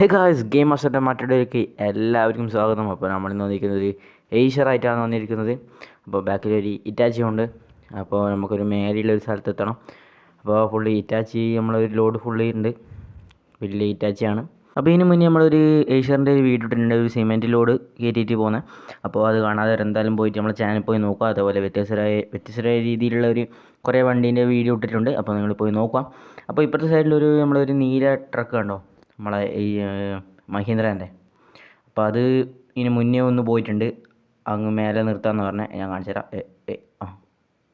Hey guys game മാസ്റ്ററിന്റെ മറ്റൊരു എല്ലാവർക്കും സ്വാഗതം. അപ്പോൾ നമ്മൾ ഇന്ന് വന്നിരിക്കുന്നത് ഏഷ്യറായിട്ടാണ് വന്നിരിക്കുന്നത്. അപ്പോൾ ബാക്കിൽ ഒരു ഇറ്റാച്ചി ഉണ്ട്. അപ്പോൾ നമുക്കൊരു മേലെയുള്ള ഒരു സ്ഥലത്ത് എത്തണം. അപ്പോൾ ഫുള്ളി ഇറ്റാച്ചി നമ്മളൊരു ലോഡ് ഫുള്ളി ഉണ്ട് വലിയ ഇറ്റാച്ചിയാണ് അപ്പോൾ ഇതിന് മുന്നേ നമ്മളൊരു ഏഷ്യറിന്റെ ഒരു വീഡിയോ ഇട്ടിട്ടുണ്ട്. ഒരു സിമെന്റ് ലോഡ് കയറ്റിയിട്ട് പോകുന്നത് അപ്പോൾ അത് കാണാതെ എന്തായാലും പോയിട്ട് നമ്മൾ ചാനൽ പോയി നോക്കുക. അതേപോലെ വ്യത്യസ്തരായ വ്യത്യസ്തരായ രീതിയിലുള്ള ഒരു കുറേ വണ്ടീന്റെ വീഡിയോ ഇട്ടിട്ടുണ്ട്. അപ്പോൾ നിങ്ങൾ പോയി നോക്കാം അപ്പോൾ ഇപ്പോഴത്തെ സൈഡിലൊരു നമ്മളൊരു നീല ട്രക്ക് കണ്ടോ? നമ്മളെ ഈ മഹീന്ദ്രന്റെ. അപ്പോൾ അത് ഇതിന് മുന്നേ ഒന്ന് പോയിട്ടുണ്ട്. അങ്ങ് മേലെ നിർത്താമെന്ന് പറഞ്ഞാൽ ഞാൻ കാണിച്ചു തരാം. ആ.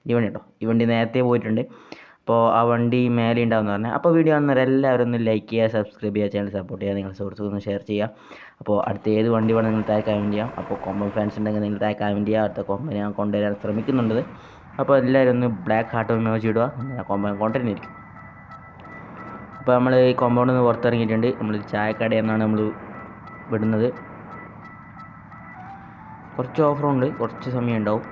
ഈ വണ്ടി ഉണ്ടോ? ഈ വണ്ടി നേരത്തെ പോയിട്ടുണ്ട്. അപ്പോൾ ആ വണ്ടി മേലെ ഉണ്ടാവുമെന്ന് പറഞ്ഞാൽ അപ്പോൾ വീഡിയോ കാണുന്നവർ എല്ലാവരും ഒന്ന് ലൈക്ക് ചെയ്യുക സബ്സ്ക്രൈബ് ചെയ്യുക ചാനൽ സപ്പോർട്ട് ചെയ്യുക നിങ്ങളുടെ സുഹൃത്തുക്കൾ ഒന്ന് ഷെയർ ചെയ്യുക. അപ്പോൾ അടുത്ത ഏത് വണ്ടി വേണം നിങ്ങൾ താഴെ കമന്റ് ചെയ്യാം. അപ്പോൾ കൊമ്പൻ ഫാൻസ് ഉണ്ടെങ്കിൽ നിങ്ങൾ താഴെ കമന്റ് അടുത്ത കൊമ്പൻ ഞാൻ കൊണ്ടുവരാൻ ശ്രമിക്കുന്നുണ്ട്. അപ്പോൾ എല്ലാവരും ഒന്ന് ബ്ലാക്ക് ഹാർട്ട് ഇമോജി ഇടുക. കൊമ്പൻ കൊണ്ടുവരുന്നിരിക്കും അപ്പോൾ നമ്മൾ ഈ കോമ്പൗണ്ടിൽ നിന്ന് പുറത്തിറങ്ങിയിട്ടുണ്ട്. നമ്മൾ ചായക്കടയിൽ നിന്നാണ് നമ്മൾ വിടുന്നത്. കുറച്ച് ഓഫറുണ്ട് കുറച്ച് സമയം ഉണ്ടാവും.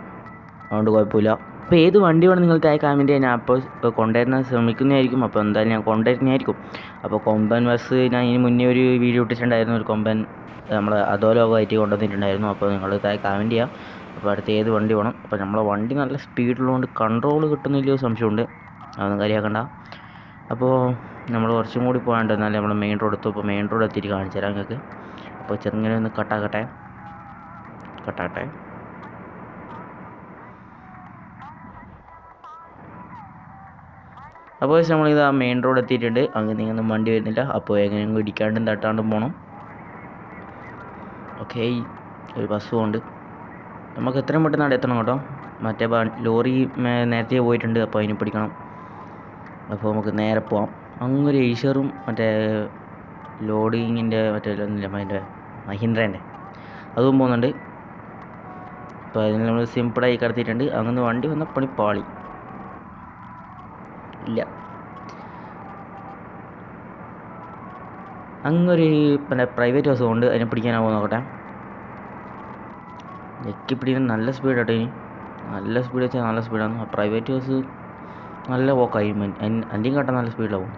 അതുകൊണ്ട് കുഴപ്പമില്ല. അപ്പോൾ ഏത് വണ്ടി വേണം നിങ്ങൾക്ക് അയക്കാൻ വേണ്ടി ഞാൻ അപ്പോൾ കൊണ്ടുവരുന്ന ശ്രമിക്കുന്നതായിരിക്കും. അപ്പോൾ എന്തായാലും ഞാൻ കൊണ്ടുവരുന്നതായിരിക്കും. അപ്പോൾ കൊമ്പൻ ബസ് ഞാൻ ഇതിന് മുന്നേ ഒരു വീഡിയോ ഇട്ടിട്ടുണ്ടായിരുന്നു. ഒരു കൊമ്പൻ നമ്മൾ അതോ ലോകമായിട്ട് കൊണ്ടുവന്നിട്ടുണ്ടായിരുന്നു. അപ്പോൾ നിങ്ങൾ അയക്കാൻ വേണ്ടിയാ അപ്പോൾ അടുത്ത് ഏത് വണ്ടി വേണം? അപ്പോൾ നമ്മളെ വണ്ടി നല്ല സ്പീഡിലുള്ളതുകൊണ്ട് കൺട്രോൾ കിട്ടുന്നില്ലയോ സംശയമുണ്ട്. അതൊന്നും കാര്യമാക്കണ്ട. അപ്പോൾ നമ്മൾ കുറച്ചും കൂടി പോകാണ്ട് എന്നാലും നമ്മൾ മെയിൻ റോഡ് എത്തും ഇപ്പോൾ മെയിൻ റോഡ് എത്തിയിട്ട് കാണിച്ചു തരാം നിങ്ങൾക്ക്. അപ്പോൾ ചെറുങ്ങനെ ഒന്ന് കട്ടാക്കട്ടെ കട്ടാക്കട്ടെ അപ്പോൾ നമ്മളിത് ആ മെയിൻ റോഡ് എത്തിയിട്ടുണ്ട് അങ്ങനെ നീങ്ങൊന്നും വണ്ടി വരുന്നില്ല. അപ്പോൾ എങ്ങനെയെങ്കിലും ഇടിക്കാണ്ടും തട്ടാണ്ടും പോകണം ഓക്കെ ഒരു ബസ്സും ഉണ്ട്. നമുക്ക് എത്രയും പെട്ടെന്ന് അവിടെ എത്തണം കേട്ടോ. മറ്റേ ലോറി നേരത്തെ പോയിട്ടുണ്ട്. അപ്പോൾ അതിന് പിടിക്കണം. അപ്പോൾ നമുക്ക് നേരെ പോവാം. അങ്ങൊരു ഏഷ്യറും മറ്റേ ലോഡിങ്ങിന്റെ മറ്റേ ഒന്നുമില്ല മറ്റേ മഹീന്ദ്രേന്റെ. അതും പോകുന്നുണ്ട് അപ്പോൾ അതിന് നമ്മൾ സിമ്പിളായി കടത്തിയിട്ടുണ്ട്. അങ്ങനെ വണ്ടി വന്ന പണി പാളി. ഇല്ല. അങ്ങൊരു പിന്നെ പ്രൈവറ്റ് ബസ് ഉണ്ട്. അതിനെ പിടിക്കാനാവോ നോക്കട്ടെ. ഞെക്കി പിടിക്കുന്ന നല്ല സ്പീഡ് കേട്ടോ ഇനി. നല്ല സ്പീഡ് വെച്ചാൽ നല്ല സ്പീഡാണ് ആ പ്രൈവറ്റ് ബസ് നല്ല പോക്കായി അന്റെയും കാട്ടാൻ നല്ല സ്പീഡിലാവും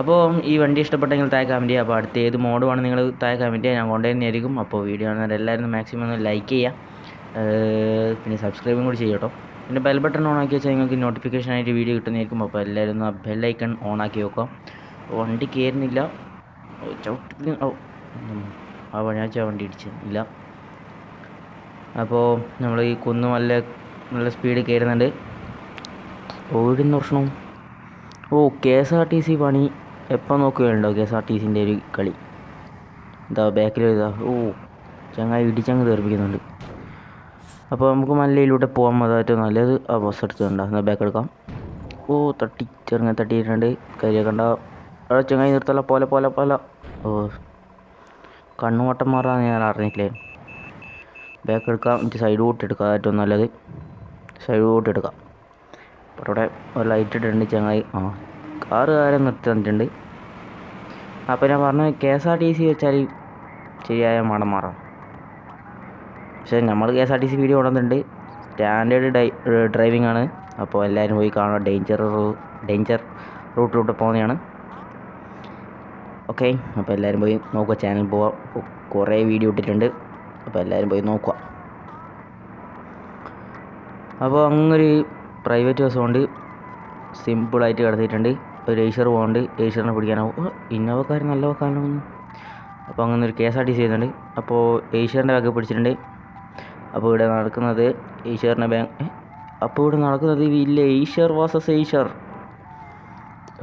അപ്പോൾ ഈ വണ്ടി ഇഷ്ടപ്പെട്ടെങ്കിൽ താഴെ കമന്റ് ചെയ്യുക അപ്പോൾ അടുത്ത ഏത് മോഡ് വേണം നിങ്ങൾ താഴെ കമന്റ് ചെയ്യുക ഞാൻ കൊണ്ടുതന്നെയായിരിക്കും അപ്പോൾ വീഡിയോ ആണെങ്കിൽ എല്ലാവരും മാക്സിമം ഒന്ന് ലൈക്ക് ചെയ്യുക. പിന്നെ സബ്സ്ക്രൈബും കൂടി ചെയ്യുക കേട്ടോ. പിന്നെ ബെൽ ബട്ടൺ ഓൺ ആക്കി വെച്ചാൽ നിങ്ങൾക്ക് നോട്ടിഫിക്കേഷൻ ആയിട്ട് വീഡിയോ കിട്ടുന്നതായിരിക്കും. അപ്പോൾ എല്ലാവരും ഒന്ന് ബെൽ ഐക്കൺ ഓൺ ആക്കി വെക്കാം വണ്ടി കയറുന്നില്ല ചവിട്ടി ആ വഴിയാഴ്ച വണ്ടി ഇടിച്ച് ഇല്ല. അപ്പോൾ നമ്മൾ ഈ കുന്ന് നല്ല നല്ല സ്പീഡ് കയറുന്നുണ്ട്. ഓടുന്ന പ്രശ്നം ഓ K S R T C പണി. എപ്പോൾ നോക്കുകയുണ്ടോ കെ എസ് ആർ ടി സിന്റെ ഒരു കളി? എന്താ ബാക്കിൽ ഇതാ. ഓ ചങ്ങായി ഇടിച്ചങ്ങ് തീർപ്പിക്കുന്നുണ്ട് അപ്പോൾ നമുക്ക് മല്ലയിലൂടെ പോകാൻ അതായിട്ട് നല്ലത്. ആ ബസ് എടുത്തുണ്ട് എന്നാൽ ബാക്ക് എടുക്കാം. ഓ തട്ടി ചെറുങ്ങനെ തട്ടിയിട്ടുണ്ട്. കരിയാക്കണ്ട അവിടെ ചങ്ങായി നിർത്തല പോലെ പോലെ പോലെ. ഓ കണ്ണുവട്ടം മാറാൻ ഞാൻ അറിഞ്ഞിട്ടില്ലേ? ബാക്ക് എടുക്കാം എനിക്ക് സൈഡ് കൂട്ടി എടുക്കാം ഏറ്റവും നല്ലത്. സൈഡ് കൂട്ടി എടുക്കാം അപ്പോൾ അവിടെ ഒരു ലൈറ്റ് ഇട്ടിട്ടുണ്ട് ചങ്ങായി. ആ കാറ് കാര്യം നിർത്തി തന്നിട്ടുണ്ട് അപ്പോൾ ഞാൻ പറഞ്ഞു K S R T C വെച്ചാൽ ശരിയായ മണം മാറാം. പക്ഷേ നമ്മൾ K S R T C video ഓടുന്നുണ്ട് സ്റ്റാൻഡേർഡ് ഡ്രൈവിംഗ് ആണ്. അപ്പോൾ എല്ലാവരും പോയി കാണാം ഡേഞ്ചർ ഡേഞ്ചർ റൂട്ടിലൂടെ പോകുന്നതാണ്. ഓക്കെ അപ്പോൾ എല്ലാവരും പോയി നോക്കുക. ചാനൽ പോവാം. കുറേ വീഡിയോ ഇട്ടിട്ടുണ്ട്. അപ്പോൾ എല്ലാവരും പോയി നോക്കുക അപ്പോൾ അങ്ങൊരു പ്രൈവറ്റ് ബസ് കൊണ്ട് സിമ്പിളായിട്ട് കിടത്തിയിട്ടുണ്ട്. ഒരു ഏഷ്യർ പോകുന്നുണ്ട് ഏഷ്യറിനെ പിടിക്കാനാവും. ഇന്നോവക്കാർ നല്ല വെക്കാനൊന്നും അപ്പോൾ അങ്ങനെ ഒരു K S R T C ചെയ്യുന്നുണ്ട്. അപ്പോൾ ഏഷ്യറിന്റെ ബാഗ് പിടിച്ചിട്ടുണ്ട്. അപ്പോൾ ഇവിടെ നടക്കുന്നത് ഏഷ്യറിന്റെ ബാങ്ക് അപ്പോൾ ഇവിടെ നടക്കുന്നത് ഇല്ല ഏഷ്യർ വാസസ് ഏഷ്യർ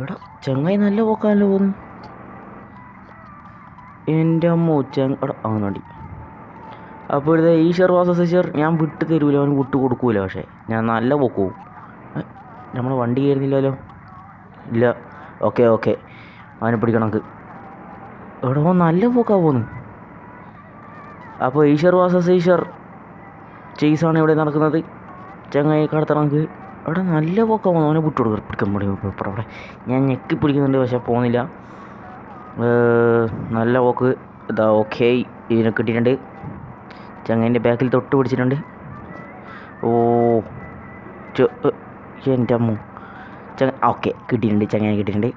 എടാ ചങ്ങായി നല്ല പോക്കാനല്ലോ പോകുന്നു എന്റെ അമ്മ എടാ അങ്ങനെ വണ്ടി അപ്പോൾ ഇത് ഈശ്വർ വാസസ് ഈശ്വർ ഞാൻ വിട്ടു തരൂല അവന് വിട്ടു കൊടുക്കൂല പക്ഷേ. ഞാൻ നല്ല പൊക്കൂ നമ്മൾ വണ്ടി കയറുന്നില്ലല്ലോ? ഇല്ല. Okay okay. അവനെ പിടിക്കണം നമുക്ക്. എവിടെ നല്ല പോക്കാ പോന്ന്. അപ്പോൾ ഈശ്വർ വാസസ് ഈശ്വർ ചേസാണ് ഇവിടെ നടക്കുന്നത്. ചങ്ങായി കടത്തണക്ക് അവിടെ നല്ല പോക്കാ പോകുന്നു അവനെ വിട്ടു കൊടുക്കും. പിടിക്കാൻ മുടി അവിടെ ഞാൻ ഞെക്കി പിടിക്കുന്നുണ്ട് പക്ഷേ പോകുന്നില്ല നല്ല പോക്ക്. ഇതാ ഓക്കെ. ഇതിനെ കിട്ടിയിട്ടുണ്ട്. ചങ്ങേന്റെ ബാക്കിൽ തൊട്ട് പിടിച്ചിട്ടുണ്ട്. ഓ എന്റെ അമ്മ. ചങ്ങ ഓക്കെ കിട്ടിയിട്ടുണ്ട് ചങ്ങനെ കിട്ടിയിട്ടുണ്ട്.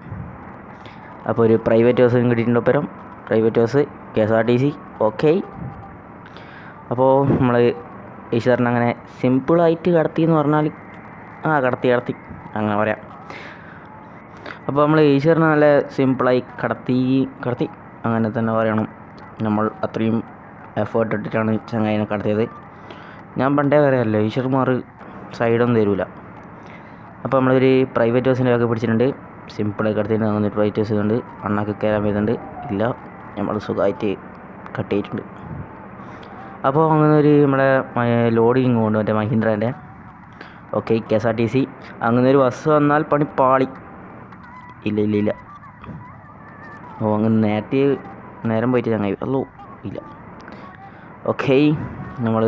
അപ്പോൾ ഒരു പ്രൈവറ്റ് ബസ്സും കിട്ടിയിട്ടുണ്ട് ഒപ്പരം. Private bus K S R T C okay. അപ്പോൾ നമ്മൾ ഈശ്വരനെ അങ്ങനെ സിമ്പിളായിട്ട് കടത്തി എന്ന് പറഞ്ഞാൽ ആ കടത്തി കടത്തി അങ്ങനെ പറയാം. അപ്പോൾ നമ്മൾ ഈശ്വരനെ നല്ല സിമ്പിളായി കടത്തി കടത്തി അങ്ങനെ തന്നെ പറയണം. നമ്മൾ അത്രയും എഫേർട്ട് ഇട്ടിട്ടാണ് ചങ്ങായിനെ കടത്തിയത്. ഞാൻ പണ്ടേ പറയാമല്ലോ ഈശ്വർമാർ സൈഡൊന്നും തരൂല. അപ്പോൾ നമ്മളൊരു പ്രൈവറ്റ് ബസ്സിന്റെ ഒക്കെ പിടിച്ചിട്ടുണ്ട്. സിമ്പിളായി കടത്തിയിട്ട് അങ്ങനെ പ്രൈവറ്റ് ബസ് ഉണ്ട് അണ്ണാക്ക് കയറാൻ വരുന്നുണ്ട് ഇല്ല നമ്മൾ സുഖമായിട്ട് കട്ട് ചെയ്തിട്ടുണ്ട് അപ്പോൾ അങ്ങനെ ഒരു നമ്മുടെ ലോഡിങ് കൊണ്ട് മറ്റേ മഹീന്ദ്രേന്റെ. Okay K S R T C. അങ്ങനെ ഒരു ബസ് വന്നാൽ പണി പാളി. ഇല്ല ഇല്ല ഇല്ല. ഓ അങ്ങനെ നേരത്തെ നേരം പോയിട്ട് ചങ്ങായി. അല്ലോ ഇല്ല. ഓക്കെ. നമ്മൾ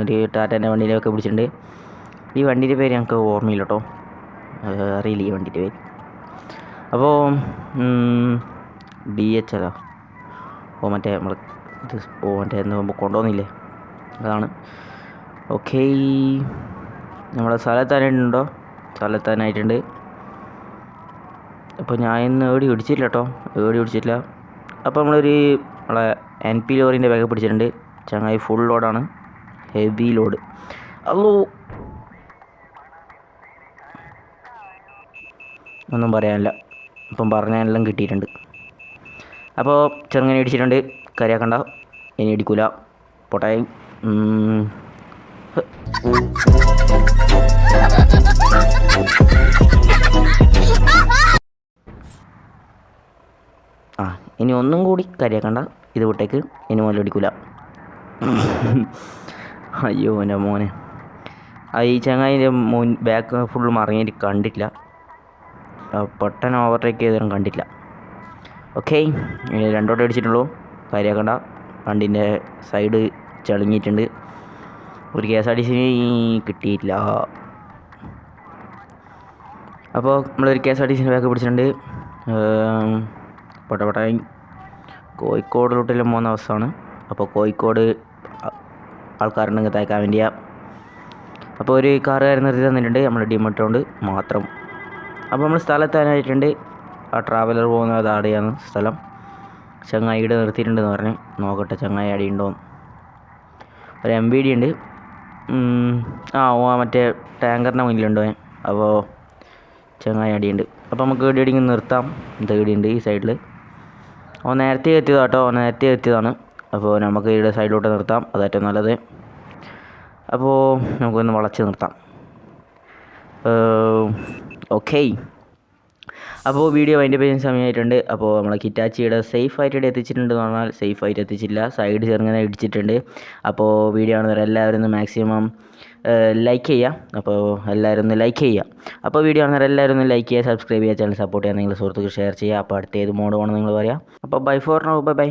ഒരു ടാറ്റേന്റെ വണ്ടിയിലൊക്കെ പിടിച്ചിട്ടുണ്ട്. ഈ വണ്ടീന്റെ പേര് ഞങ്ങൾക്ക് ഓർമ്മയില്ല കേട്ടോ. അറിയില്ല ഈ വണ്ടീന്റെ പേര്. അപ്പോൾ ഡി എച്ച് അല്ല. ഓ മറ്റേ നമ്മൾ ഇത് ഓ മറ്റേ എന്ന് പോകുമ്പോൾ കൊണ്ടുപോകുന്നില്ലേ അതാണ്. ഓക്കെ. നമ്മളെ സ്ഥലത്താനായിട്ടുണ്ടോ സ്ഥലത്താനായിട്ടുണ്ട് അപ്പോൾ ഞാൻ ഇന്ന് ഏടി പിടിച്ചില്ല കേട്ടോ. ഏടി ഓടിച്ചിട്ടില്ല അപ്പോൾ നമ്മളൊരു നമ്മളെ എൻ പി ലോറിന്റെ ബാഗ് പിടിച്ചിട്ടുണ്ട്. ചങ്ങായി ഫുൾ ലോഡാണ് ഹെവി ലോഡ് അല്ലോ ഒന്നും പറയാനില്ല. ഇപ്പം പറഞ്ഞാലെല്ലാം കിട്ടിയിട്ടുണ്ട്. അപ്പോൾ ചെറുങ്ങനെ ഇടിച്ചിട്ടുണ്ട്. കരിയാക്കണ്ട. ഇനി ഇടിക്കൂല. പൊട്ടായി ആ ഇനി ഒന്നും കൂടി കരിയാക്കണ്ട. ഇത് വിട്ടേക്ക്. ഇനി മുതൽ അടിക്കൂല അയ്യോ എന്റെ മോനെ. ഈ ചങ്ങായിന്റെ മുൻ ബാക്ക് ഫുള്ള് മറിഞ്ഞിട്ട് കണ്ടില്ല. പെട്ടെന്ന് ഓവർടേക്ക് ചെയ്തതും കണ്ടില്ല. ഓക്കെ രണ്ടോട്ടം അടിച്ചിട്ടുള്ളൂ. കാര്യമാക്കണ്ട വണ്ടിന്റെ സൈഡ് ചളിങ്ങിയിട്ടുണ്ട് ഒരു K S R T C കിട്ടിയില്ല അപ്പോൾ നമ്മളൊരു കെ എസ് ആർ ടി സിന്റെ ബാക്ക് പിടിച്ചിട്ടുണ്ട്. പട്ടപട്ടായി കോഴിക്കോടിലോട്ടെല്ലാം പോകുന്ന അവസ്ഥയാണ്. അപ്പോൾ കോഴിക്കോട് ആൾക്കാരുണ്ടെങ്കിൽ തയ്ക്കാൻ വേണ്ടിയാ. അപ്പോൾ ഒരു കാറുകാരൻ നിർത്തി തന്നിട്ടുണ്ട്. നമ്മുടെ ഡിമട്ടോണ്ട് മാത്രം. അപ്പോൾ നമ്മൾ സ്ഥലത്താനായിട്ടുണ്ട് ആ ട്രാവലർ പോകുന്ന അതാടെയാണ് സ്ഥലം. ചങ്ങായി നിർത്തിയിട്ടുണ്ട് എന്ന് പറഞ്ഞു നോക്കട്ടെ ചങ്ങായി ഉണ്ടോന്ന് ഒരു എം ബി ഡി ഉണ്ട്. ആ ഓ മറ്റേ ടാങ്കറിന്റെ മുന്നിലുണ്ടോ അപ്പോൾ ചങ്ങായി അടിയുണ്ട് അപ്പോൾ നമുക്ക് ഇടി അടിങ്ങി നിർത്താം. എന്താ ഇടിയുണ്ട് ഈ സൈഡിൽ ഓ നേരത്തെ എത്തിയതാട്ടോ നേരത്തെ എത്തിയതാണ്. അപ്പോൾ നമുക്ക് ഇവിടെ സൈഡിലോട്ട് നിർത്താം. അതേറ്റവും നല്ലത്. അപ്പോൾ നമുക്കൊന്ന് വളച്ച് നിർത്താം. ഓക്കെ. അപ്പോൾ വീഡിയോ അതിന്റെ പേര് സമയമായിട്ടുണ്ട്. അപ്പോൾ നമ്മളെ കിറ്റാച്ചിയുടെ സേഫ് ആയിട്ട് എത്തിച്ചിട്ടുണ്ട് എന്ന് പറഞ്ഞാൽ സേഫ് ആയിട്ട് എത്തിച്ചില്ല. സൈഡ് ചെറുങ്ങനെ ഇടിച്ചിട്ടുണ്ട്. അപ്പോൾ വീഡിയോ ആണ് എല്ലാവരും ഒന്ന് മാക്സിമം ലൈക്ക് ചെയ്യുക അപ്പോൾ എല്ലാവരും ഒന്ന് ലൈക്ക് ചെയ്യുക അപ്പോൾ വീഡിയോ ആണ് എല്ലാവരും ഒന്ന് ലൈക്ക് ചെയ്യുക സബ്സ്ക്രൈബ് ചെയ്യുക ചാനൽ സപ്പോർട്ട് ചെയ്യുക നിങ്ങൾ സുഹൃത്തുക്കൾ ഷെയർ ചെയ്യുക അപ്പോൾ അടുത്ത ഏത് മോഡ് വേണം നിങ്ങൾ പറയാം. അപ്പോൾ bye for now bye bye